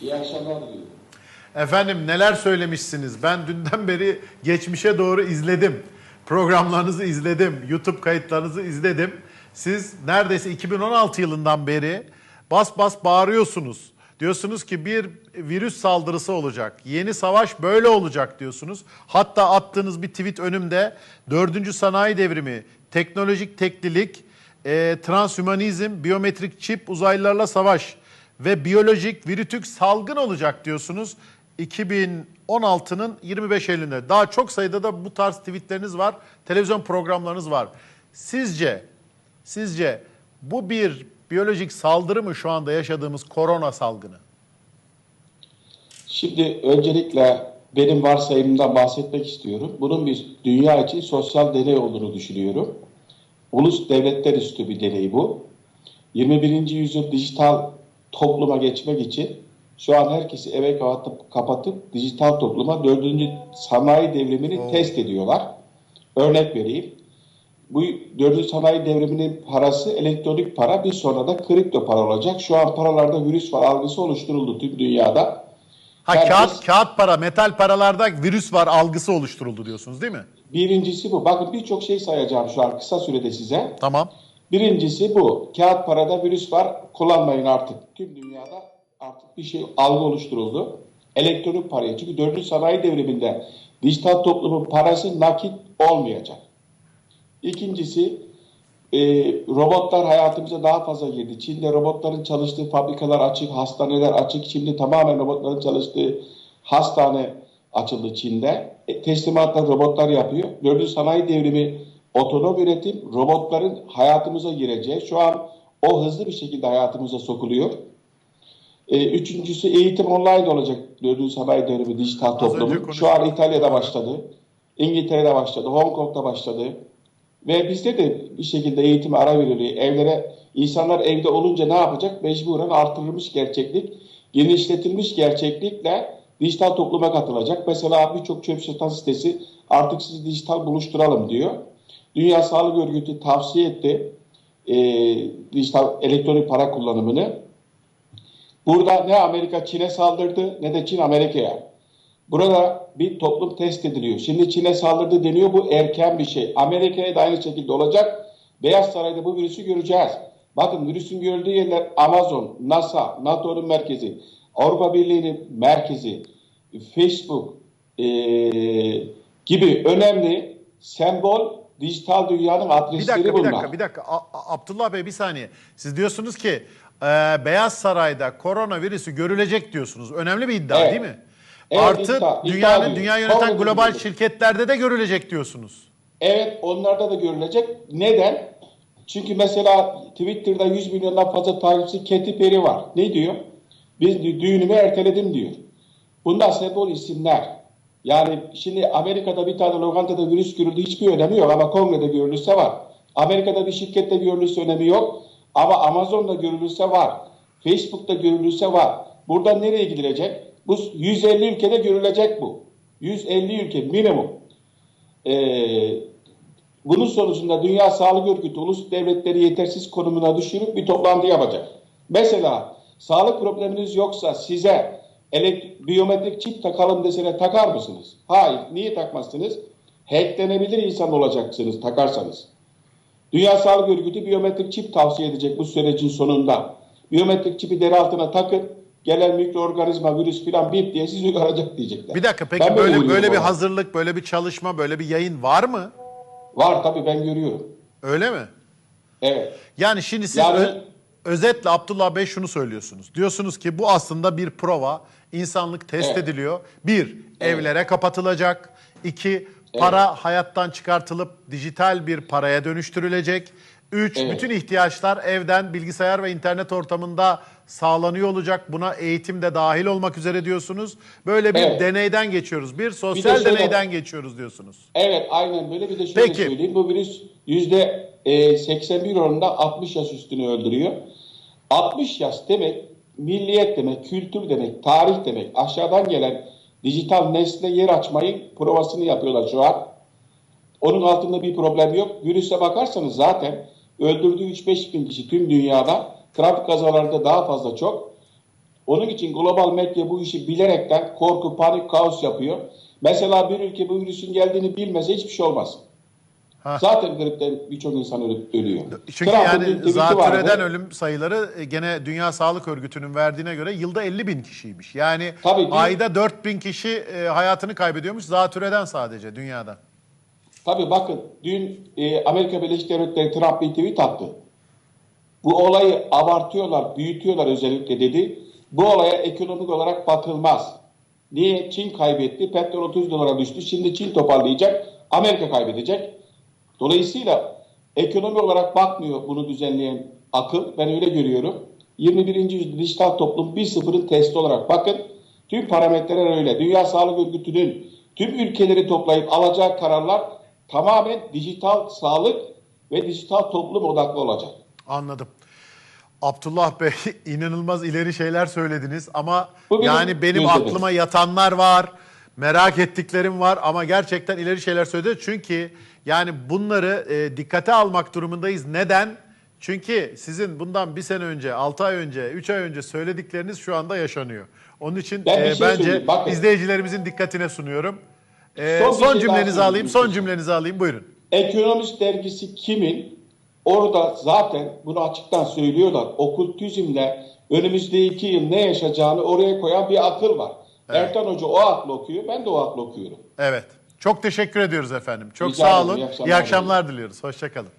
İyi akşamlar diliyorum. Efendim neler söylemişsiniz? Ben dünden beri geçmişe doğru izledim. Programlarınızı izledim. YouTube kayıtlarınızı izledim. Siz neredeyse 2016 yılından beri bas bas bağırıyorsunuz. Diyorsunuz ki bir virüs saldırısı olacak. Yeni savaş böyle olacak diyorsunuz. Hatta attığınız bir tweet önümde 4. sanayi devrimi, teknolojik teklilik, e, transhümanizm, biyometrik çip, uzaylılarla savaş ve biyolojik virütük salgın olacak diyorsunuz. 2016'nın 25 Eylül'ünde. Daha çok sayıda da bu tarz tweetleriniz var, televizyon programlarınız var. Sizce, sizce bu bir biyolojik saldırı mı şu anda yaşadığımız korona salgını? Şimdi öncelikle benim varsayımımdan bahsetmek istiyorum. Bunun bir dünya için sosyal deney olduğunu düşünüyorum. Ulus devletler üstü bir deney bu. 21. yüzyıl dijital topluma geçmek için şu an herkesi eve kapatıp, kapatıp dijital topluma 4. sanayi devrimini test ediyorlar. Örnek vereyim. Bu 4. sanayi devriminin parası elektronik para bir sonra da kripto para olacak. Şu an paralarda virüs var algısı oluşturuldu tüm dünyada. Ha Herkes- kağıt kağıt para, metal paralarda virüs var algısı oluşturuldu diyorsunuz değil mi? Birincisi bu. Bakın birçok şey sayacağım şu an kısa sürede size. Tamam. Birincisi bu. Kağıt parada virüs var. Kullanmayın artık. Tüm dünyada artık bir şey algı oluşturuldu. Elektronik parayı. Çünkü 4. sanayi devriminde dijital toplumun parası nakit olmayacak. İkincisi e, robotlar hayatımıza daha fazla girdi. Çin'de robotların çalıştığı fabrikalar açık, hastaneler açık. Şimdi tamamen robotların çalıştığı hastane açıldı Çin'de. E, teslimatlar robotlar yapıyor. Dördüncü sanayi devrimi otonom üretim robotların hayatımıza gireceği. Şu an o hızlı bir şekilde hayatımıza sokuluyor. E, üçüncüsü eğitim online olacak. Dördüncü sanayi devrimi dijital toplumun. konuştuk. Şu an İtalya'da başladı. İngiltere'de başladı. Hong Kong'da başladı. Ve bizde de bir şekilde eğitime ara veriliyor. Evlere, insanlar evde olunca ne yapacak? Mecburen artırılmış gerçeklik, genişletilmiş gerçeklikle dijital topluma katılacak. Mesela birçok çöp şatan sitesi artık sizi dijital buluşturalım diyor. Dünya Sağlık Örgütü tavsiye etti e, dijital elektronik para kullanımını. Burada ne Amerika Çin'e saldırdı ne de Çin Amerika'ya. Burada bir toplum test ediliyor. Şimdi Çin'e saldırdı deniyor. Bu erken bir şey. Amerika'ya da aynı şekilde olacak. Beyaz Saray'da bu virüsü göreceğiz. Bakın virüsün görüldüğü yerler Amazon, NASA, NATO'nun merkezi, Avrupa Birliği'nin merkezi, Facebook eee, gibi önemli sembol dijital dünyanın Bir adresleri dakika, bir bunlar. dakika, bir dakika. A- A- Abdullah Bey bir saniye. Siz diyorsunuz ki e, Beyaz Saray'da koronavirüsü görülecek diyorsunuz. Önemli bir iddia Evet. değil mi? Evet, Artı iddia- iddia dünyanın diyor. dünya yöneten Kabul global şirketlerde de görülecek diyorsunuz. Evet onlarda da görülecek. Neden? Çünkü mesela Twitter'da 100 milyondan fazla takipçisi Katy Perry var. Ne diyor? Biz dü- düğünümü erteledim diyor. Bunlar sembol isimler. Yani şimdi Amerika'da bir tane lokantada virüs görüldü hiçbir önemi yok ama Kongo'da görülürse var. Amerika'da bir şirkette görülürse önemi yok ama Amazon'da görülürse var. Facebook'ta görülürse var. Buradan nereye gidilecek? Bu 150 ülkede görülecek bu. 150 ülke minimum. Ee, bunun sonucunda Dünya Sağlık Örgütü ulus devletleri yetersiz konumuna düşürüp bir toplantı yapacak. Mesela sağlık probleminiz yoksa size elek- biyometrik çip takalım desene takar mısınız? Hayır. Niye takmazsınız? Hacklenebilir insan olacaksınız takarsanız. Dünya Sağlık Örgütü biyometrik çip tavsiye edecek bu sürecin sonunda. Biyometrik çipi deri altına takın. Gelen mikroorganizma, virüs filan bip diye sizi uyaracak diyecekler. Bir dakika peki Ben böyle böyle bir ona. hazırlık, böyle bir çalışma, böyle bir yayın var mı? Var tabii ben görüyorum. Öyle mi? Evet. Yani şimdi siz Yani- özetle Abdullah Bey şunu söylüyorsunuz. Diyorsunuz ki bu aslında bir prova. İnsanlık test Evet. ediliyor. Bir, Evet. evlere kapatılacak. İki, para hayattan çıkartılıp dijital bir paraya dönüştürülecek. Üç, Evet. bütün ihtiyaçlar evden, bilgisayar ve internet ortamında sağlanıyor olacak. Buna eğitim de dahil olmak üzere diyorsunuz. Böyle bir Evet. deneyden geçiyoruz. Bir sosyal şöyle- deneyden geçiyoruz diyorsunuz. Evet aynen böyle bir de şöyle Peki. söyleyeyim. Bu virüs yüzde e, 81 oranında 60 yaş üstünü öldürüyor. 60 yaş demek milliyet demek, kültür demek, tarih demek. Aşağıdan gelen dijital nesle yer açmayın provasını yapıyorlar şu an. Onun altında bir problem yok. Virüse bakarsanız zaten öldürdüğü 3-5 bin kişi tüm dünyada trafik kazalarında daha fazla çok. Onun için global medya bu işi bilerekten korku, panik, kaos yapıyor. Mesela bir ülke bu virüsün geldiğini bilmese hiçbir şey olmaz. Ha. Zaten gripten birçok insan ölü- ölüyor. Çünkü bir yani zatürreden ölüm sayıları e, gene Dünya Sağlık Örgütü'nün verdiğine göre yılda 50 bin kişiymiş. Yani Tabii, ayda 4 bin kişi e, hayatını kaybediyormuş zatürreden sadece dünyada. Tabii bakın dün e, Amerika Birleşik Devletleri Trump bir tweet attı. Bu olayı abartıyorlar, büyütüyorlar özellikle dedi. Bu olaya ekonomik olarak bakılmaz. Niye? Çin kaybetti, petrol 30 dolara düştü. Şimdi Çin toparlayacak, Amerika kaybedecek. Dolayısıyla ekonomi olarak bakmıyor bunu düzenleyen akıl. Ben öyle görüyorum. 21. yüzyılda dijital toplum 1.0'ın testi olarak bakın. Tüm parametreler öyle. Dünya Sağlık Örgütü'nün tüm ülkeleri toplayıp alacağı kararlar tamamen dijital sağlık ve dijital toplum odaklı olacak. Anladım. Abdullah Bey inanılmaz ileri şeyler söylediniz ama Bu benim yani benim gözlemim. aklıma yatanlar var. Merak ettiklerim var ama gerçekten ileri şeyler söyledi. Çünkü yani bunları e, dikkate almak durumundayız. Neden? Çünkü sizin bundan bir sene önce, 6 ay önce, 3 ay önce söyledikleriniz şu anda yaşanıyor. Onun için Ben e, şey bence bakın. izleyicilerimizin dikkatine sunuyorum. E, Son son şey cümlenizi daha alayım, son cümlenizi alayım. Buyurun. Ekonomist dergisi kimin? Orada zaten bunu açıktan söylüyorlar. Okültizmle önümüzdeki yıl ne yaşayacağını oraya koyan bir akıl var. Ertan Hoca o aklı okuyor, ben de o aklı okuyorum. Evet. Çok teşekkür ediyoruz efendim. Çok Rica sağ ederim. olun. İyi akşamlar İyi akşamlar diliyoruz. Hoşçakalın.